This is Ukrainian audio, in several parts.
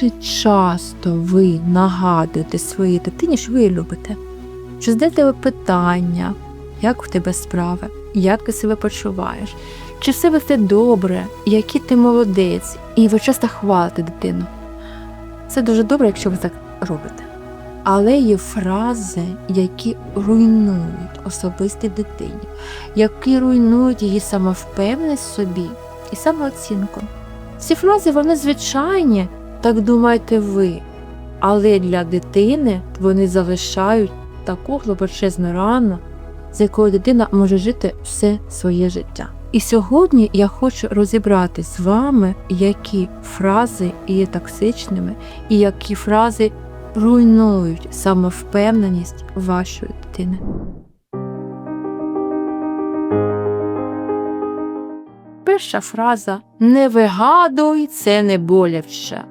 Чи часто ви нагадуєте своїй дитині, що ви її любите? Чи задаєте ви питання, як в тебе справи, як ти себе почуваєш? Чи все в тебе добре, який ти молодець, і ви часто хвалите дитину? Це дуже добре, якщо ви так робите. Але є фрази, які руйнують особистій дитині, які руйнують її самовпевненість собі і самооцінку. Ці фрази вони звичайні, так думаєте ви, але для дитини вони залишають таку глибочезну рану, з якою дитина може жити все своє життя. І сьогодні я хочу розібрати з вами, які фрази є токсичними, і які фрази руйнують самовпевненість вашої дитини. Перша фраза не вигадуй, це не боляче.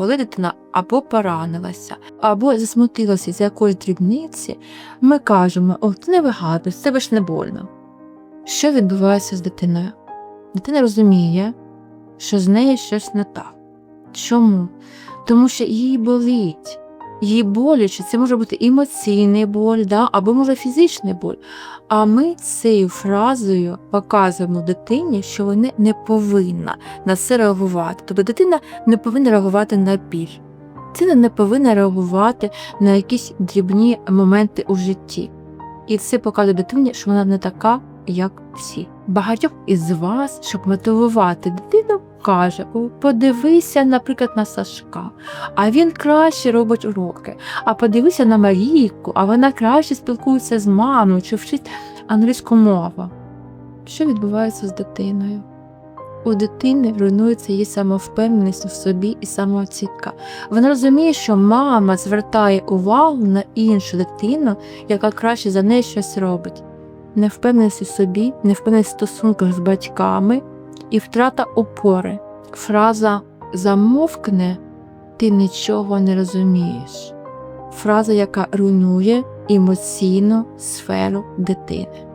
Коли дитина або поранилася, або засмутилася з якоїсь дрібниці, ми кажемо: О, ти не вигадуй, це ж не больно. Що відбувається з дитиною? Дитина розуміє, що з нею щось не так. Чому? Тому що їй болить. Їй боляче, це може бути емоційний боль, да? або може фізичний боль. А ми цією фразою показуємо дитині, що вона не повинна на це реагувати. Тобто дитина не повинна реагувати на біль. Дитина не повинна реагувати на якісь дрібні моменти у житті. І це показує дитині, що вона не така, як всі. Багатьох із вас, щоб мотивувати дитину, каже: «О, подивися, наприклад, на Сашка, а він краще робить уроки. А подивися на Марійку, а вона краще спілкується з мамою чи вчить англійську мову. Що відбувається з дитиною? У дитини руйнується її самовпевненість в собі і самооцінка. Вона розуміє, що мама звертає увагу на іншу дитину, яка краще за неї щось робить. Невпевненість у собі, невпевненість в стосунках з батьками і втрата опори. Фраза замовкне, ти нічого не розумієш. Фраза, яка руйнує емоційну сферу дитини.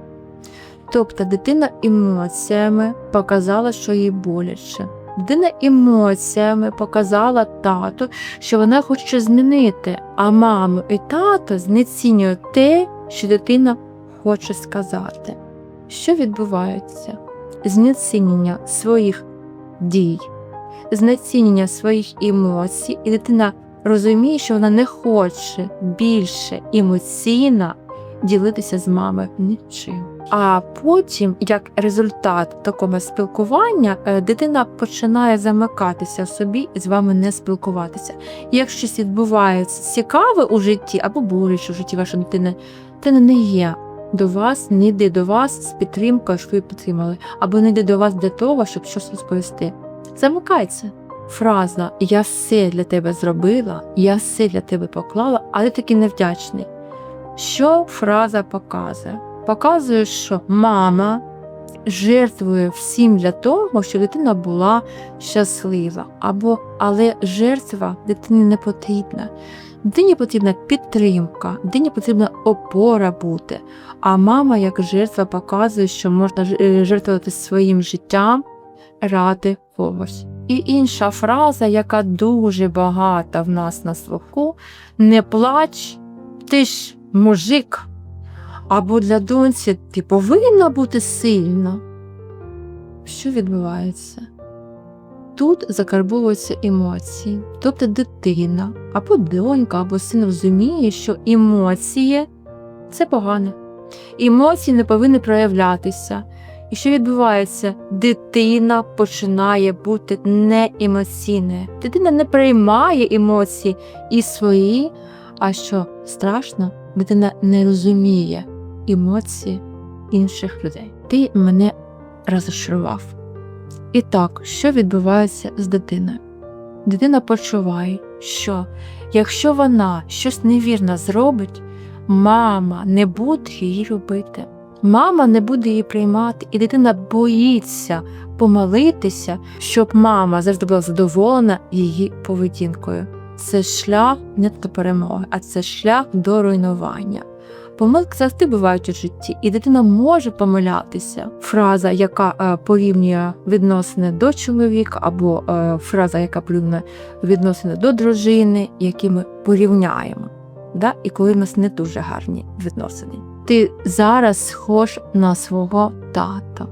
Тобто дитина емоціями показала, що їй боляче. Дитина емоціями показала тату, що вона хоче змінити, а маму і тато знецінюють те, що дитина хоче сказати. Що відбувається? Знецінення своїх дій, знецінення своїх емоцій, і дитина розуміє, що вона не хоче більше емоційно ділитися з мамою нічим. А потім, як результат такого спілкування, е, дитина починає замикатися собі і з вами не спілкуватися. Якщо щось відбувається цікаве у житті або боляче у житті вашої дитини, дитина не є до вас, не йде до вас з підтримкою, що ви підтримали, або не йде до вас для того, щоб щось розповісти. Замикається. Фраза Я все для тебе зробила, я все для тебе поклала, але такий невдячний. Що фраза показує? Показує, що мама жертвує всім для того, щоб дитина була щаслива, або але жертва дитині не потрібна. Дитині потрібна підтримка, дитині потрібна опора бути. А мама, як жертва, показує, що можна е, жертвувати своїм життям ради когось. І інша фраза, яка дуже багата в нас на слуху: не плач, ти ж мужик. Або для доньці ти повинна бути сильна. Що відбувається? Тут закарбовуються емоції, тобто дитина, або донька, або син розуміє, що емоції це погане. Емоції не повинні проявлятися. І що відбувається? Дитина починає бути неемоційною. Дитина не приймає емоції і свої, а що страшно, дитина не розуміє емоції інших людей. Ти мене розчарував. І так, що відбувається з дитиною? Дитина почуває, що якщо вона щось невірно зробить, мама не буде її робити. Мама не буде її приймати, і дитина боїться помолитися, щоб мама завжди була задоволена її поведінкою. Це шлях не до перемоги, а це шлях до руйнування. Помилки завжди бувають у житті, і дитина може помилятися. Фраза, яка е, порівнює відносини до чоловіка, або е, фраза, яка порівнює відносини до дружини, які ми порівняємо. Да? І коли в нас не дуже гарні відносини. Ти зараз схож на свого тата.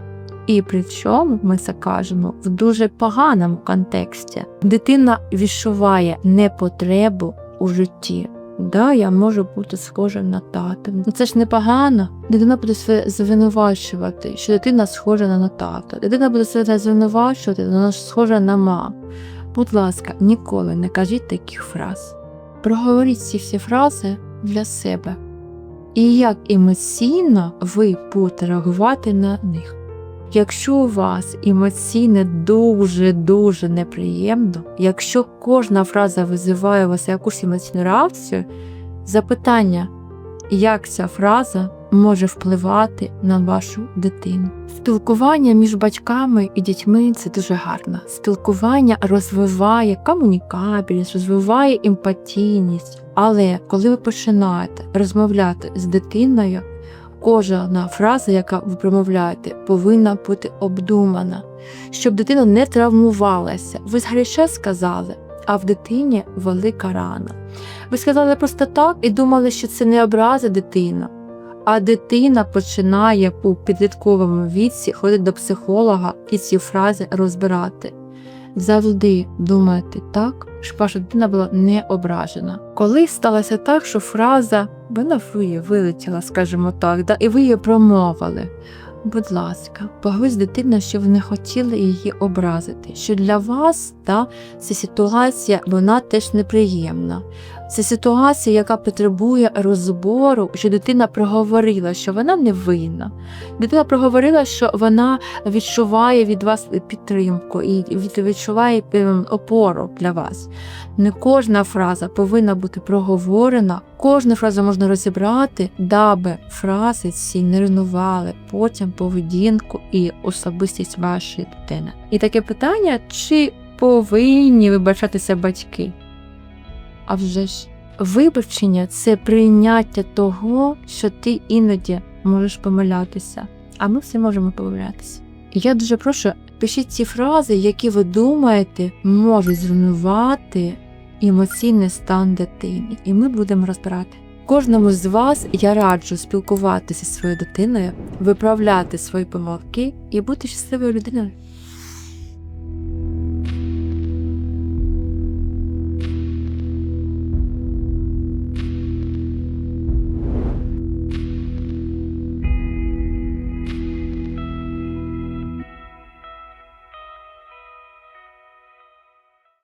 І при чому ми це кажемо в дуже поганому контексті. Дитина відчуває непотребу у житті. Да, я можу бути схожим на тата. Ну це ж непогано. Дитина буде себе звинувачувати, що дитина схожа на тата. Дитина буде себе звинувачувати, вона ж схожа на маму. Будь ласка, ніколи не кажіть таких фраз. Проговоріть ці всі фрази для себе. І як емоційно ви будете реагувати на них. Якщо у вас емоційно дуже-дуже неприємно, якщо кожна фраза визиває у вас якусь емоційну реакцію, запитання, як ця фраза може впливати на вашу дитину. Спілкування між батьками і дітьми це дуже гарно. Спілкування розвиває комунікабельність, розвиває емпатійність. Але коли ви починаєте розмовляти з дитиною, кожна фраза, яка ви промовляєте, повинна бути обдумана, щоб дитина не травмувалася. Ви згаряче сказали, а в дитині велика рана. Ви сказали просто так і думали, що це не образа дитина. А дитина починає у підлітковому віці ходити до психолога і ці фрази розбирати. Завжди думайте так, щоб ваша дитина була не ображена. Коли сталося так, що фраза вона ви вилетіла, скажімо так, да, і ви її промовили. Будь ласка, погусь дитина, що ви не хотіли її образити. Що для вас да, ця ситуація вона теж неприємна. Це ситуація, яка потребує розбору, що дитина проговорила, що вона не винна. Дитина проговорила, що вона відчуває від вас підтримку і відчуває ем, опору для вас. Не кожна фраза повинна бути проговорена, кожну фразу можна розібрати, даби фрази ці не руйнували потім поведінку і особистість вашої дитини. І таке питання: чи повинні вибачатися батьки? А вже ж вибачення це прийняття того, що ти іноді можеш помилятися, а ми всі можемо помилятися. Я дуже прошу, пишіть ці фрази, які ви думаєте, можуть зруйнувати емоційний стан дитини, і ми будемо розбирати. Кожному з вас я раджу спілкуватися зі своєю дитиною, виправляти свої помилки і бути щасливою людиною.